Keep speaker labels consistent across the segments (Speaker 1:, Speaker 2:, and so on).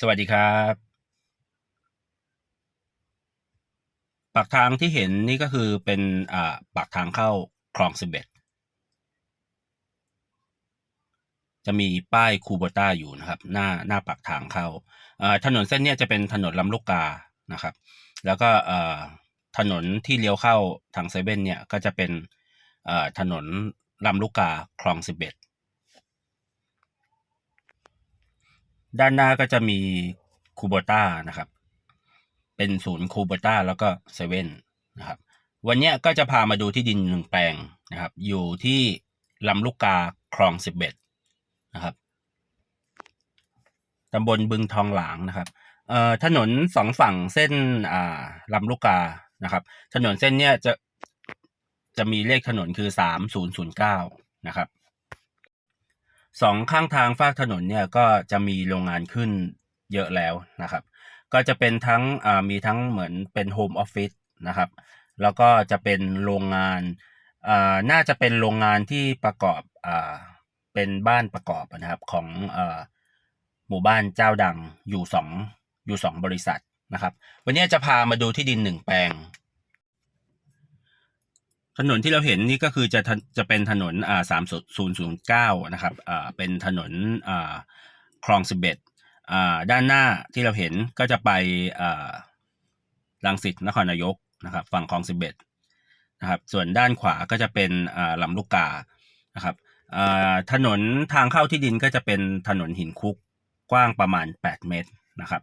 Speaker 1: สวัสดีครับ ปากทางที่เห็นนี่ก็คือเป็นอ่าปากทางเข้าคลองสิบเอ็ดจะมีป้ายคูโบต้าอยู่นะครับ หน้าหน้าปากทางเข้าอ่าถนนเส้นนี้จะเป็นถนนลำลูกกานะครับ แล้วก็อ่าถนนที่เลี้ยวเข้าทางเซเว่นเนี่ยก็จะเป็นอ่าถนนลำลูกกาคลองสิบเอ็ด ด้านหน้าก็จะมีคูโบต้านะครับ เป็นศูนย์คูโบต้าแล้วก็เซเว่นนะครับ วันนี้ก็จะพามาดูที่ดินหนึ่งแปลงนะครับ อยู่ที่ลำลูกกาคลองสิบเอ็ดนะครับตำบลบึงทองหลางนะครับเอ่อถนนสองฝั่งเส้นอ่าลำลูกกานะครับ ถนนเส้นเนี้ยจะจะมีเลขถนนคือสามศูนย์ศูนย์เก้านะครับ สองข้างทางฝากถนนเนี่ยก็จะมีโรงงานขึ้นเยอะแล้วนะครับ ก็จะเป็นทั้งมีทั้งเหมือนเป็นโฮมออฟฟิศนะครับ แล้วก็จะเป็นโรงงานน่าจะเป็นโรงงานที่ประกอบอเป็นบ้านประกอบนะครับของอหมู่บ้านเจ้าดังอยู่สองอยู่สองบริษัทนะครับ วันนี้จะพามาดูที่ดินหนึ่งแปลง ถนนที่เราเห็นนี่ก็คือจะจะเป็นถนนอ่าสามศูนย์ศูนย์เก้านะครับอ่าเป็นถนนอ่าคลองสิบเอ็ดอ่าด้านหน้าที่เราเห็นก็จะไปอ่าลังสิตนครนายกนะครับฝั่งคลองสิบเอ็ดนะครับส่วนด้านขวาก็จะเป็นอ่าลำลูกกานะครับอ่าถนนทางเข้าที่ดินก็จะเป็นถนนหินคุกกว้างประมาณ 8 เมตรนะครับ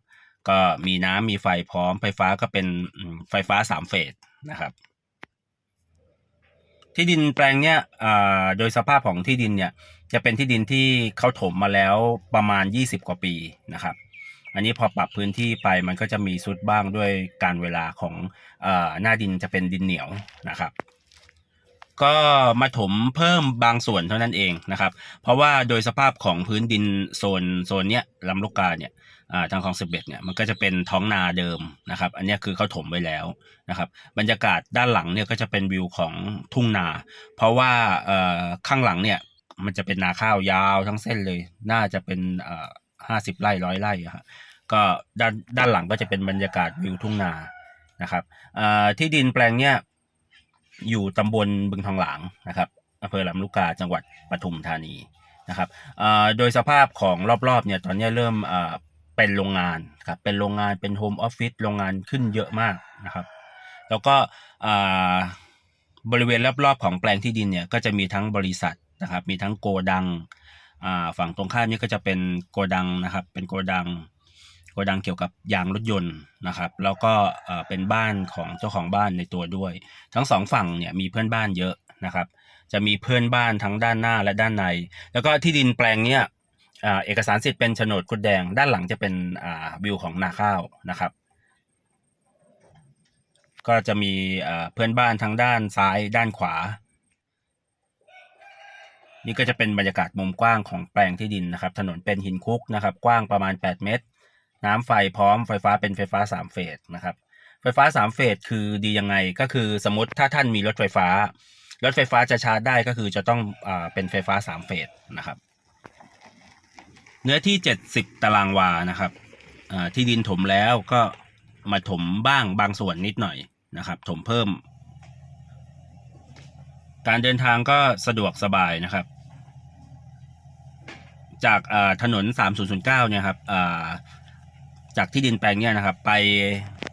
Speaker 1: ก็มีน้ำมีไฟพร้อมไฟฟ้าก็เป็นไฟฟ้าสามเฟสนะครับ ที่ดินแปลงเนี้ยโดยสภาพของที่ดินเนี่ยจะเป็นที่ดินที่เขาถมมาแล้วประมาณ 20 กว่าปีนะครับ อันนี้พอปรับพื้นที่ไปมันก็จะมีซุดบ้างด้วยการเวลาของอหน้าดินจะเป็นดินเหนียวนะครับ ก็มาถมเพิ่มบางส่วนเท่านั้นเองนะครับ เพราะว่าโดยสภาพของพื้นดินโซนโซนเนี้ยลำลูกกาเนี่ยทางคลองสิบเอ็ดเนี่ยมันก็จะเป็นท้องนาเดิมนะครับ อันนี้คือเขาถมไว้แล้วนะครับ บรรยากาศด้านหลังเนี่ยก็จะเป็นวิวของทุ่งนา เพราะว่าข้างหลังเนี่ยมันจะเป็นนาข้าวยาวทั้งเส้นเลย น่าจะเป็นห้าสิบไร่ร้อยไร่อะครับก็ด้านด้านหลังก็จะเป็นบรรยากาศวิวทุ่งนานะครับที่ดินแปลงเนี่ย อยู่ตำบลบึงทองหลางนะครับอำเภอลำลูกกาจังหวัดปทุมธานีนะครับโดยสภาพของรอบๆเนี่ยตอนนี้เริ่มเป็นโรงงานครับเป็นโรงงานเป็นโฮมออฟฟิศโรงงานขึ้นเยอะมากนะครับ แล้วก็บริเวณรอบๆของแปลงที่ดินเนี่ยก็จะมีทั้งบริษัทนะครับมีทั้งโกดังฝั่งตรงข้ามนี่ก็จะเป็นโกดังนะครับเป็นโกดัง โกดังเกี่ยวกับยางรถยนต์นะครับ แล้วก็เป็นบ้านของเจ้าของบ้านในตัวด้วย ทั้งสองฝั่งเนี่ยมีเพื่อนบ้านเยอะนะครับ จะมีเพื่อนบ้านทั้งด้านหน้าและด้านใน แล้วก็ที่ดินแปลงเนี่ยอเอกสารสิทธิ์เป็นโฉนดกุดแดง ด้านหลังจะเป็นวิวของนาข้าวนะครับ ก็จะมีเอ่อเพื่อนบ้านทั้งด้านซ้ายด้านขวา นี่ก็จะเป็นบรรยากาศมุมกว้างของแปลงที่ดินนะครับ ถนนเป็นหินคุกนะครับ กว้างประมาณ 8 เมตร น้ำไฟพร้อมไฟฟ้าเป็นไฟฟ้า 3 เฟสนะครับ ไฟฟ้า 3 เฟสคือดียังไงก็คือสมมติถ้าท่านมีรถไฟฟ้า รถไฟฟ้าจะชาร์จได้ก็คือจะต้องอเป็นไฟฟ้า 3 เฟสนะครับ เนื้อที่ 70 ตารางวานะครับที่ดินถมแล้วก็มาถมบ้างบางส่วนนิดหน่อยนะครับ ถมเพิ่ม การเดินทางก็สะดวกสบายนะครับ จากอ่าถนน 3009 เนี่ยครับ จากที่ดินแปลงเนี่ยนะครับ ไป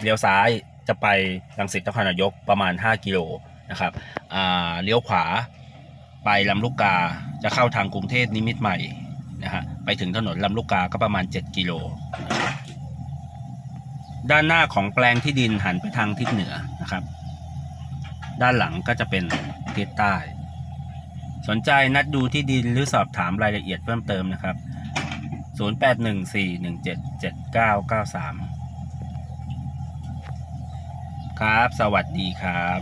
Speaker 1: เลี้ยวซ้ายจะไปรังสิตนครนายกประมาณ 5 กิโลนะครับเลี้ยวขวาไปลำลูกกาจะเข้าทางกรุงเทพนิมิตใหม่นะฮะไปถึงถนนลำลูกกาก็ประมาณ 7 กิโล ด้านหน้าของแปลงที่ดินหันไปทางทิศเหนือนะครับ ด้านหลังก็จะเป็นทิศใต้ สนใจนัดดูที่ดินหรือสอบถามรายละเอียดเพิ่มเติมนะครับ 0814177993ครับ สวัสดีครับ